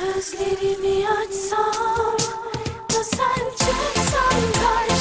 Gözlerimi açsam da sen çıksan karşıma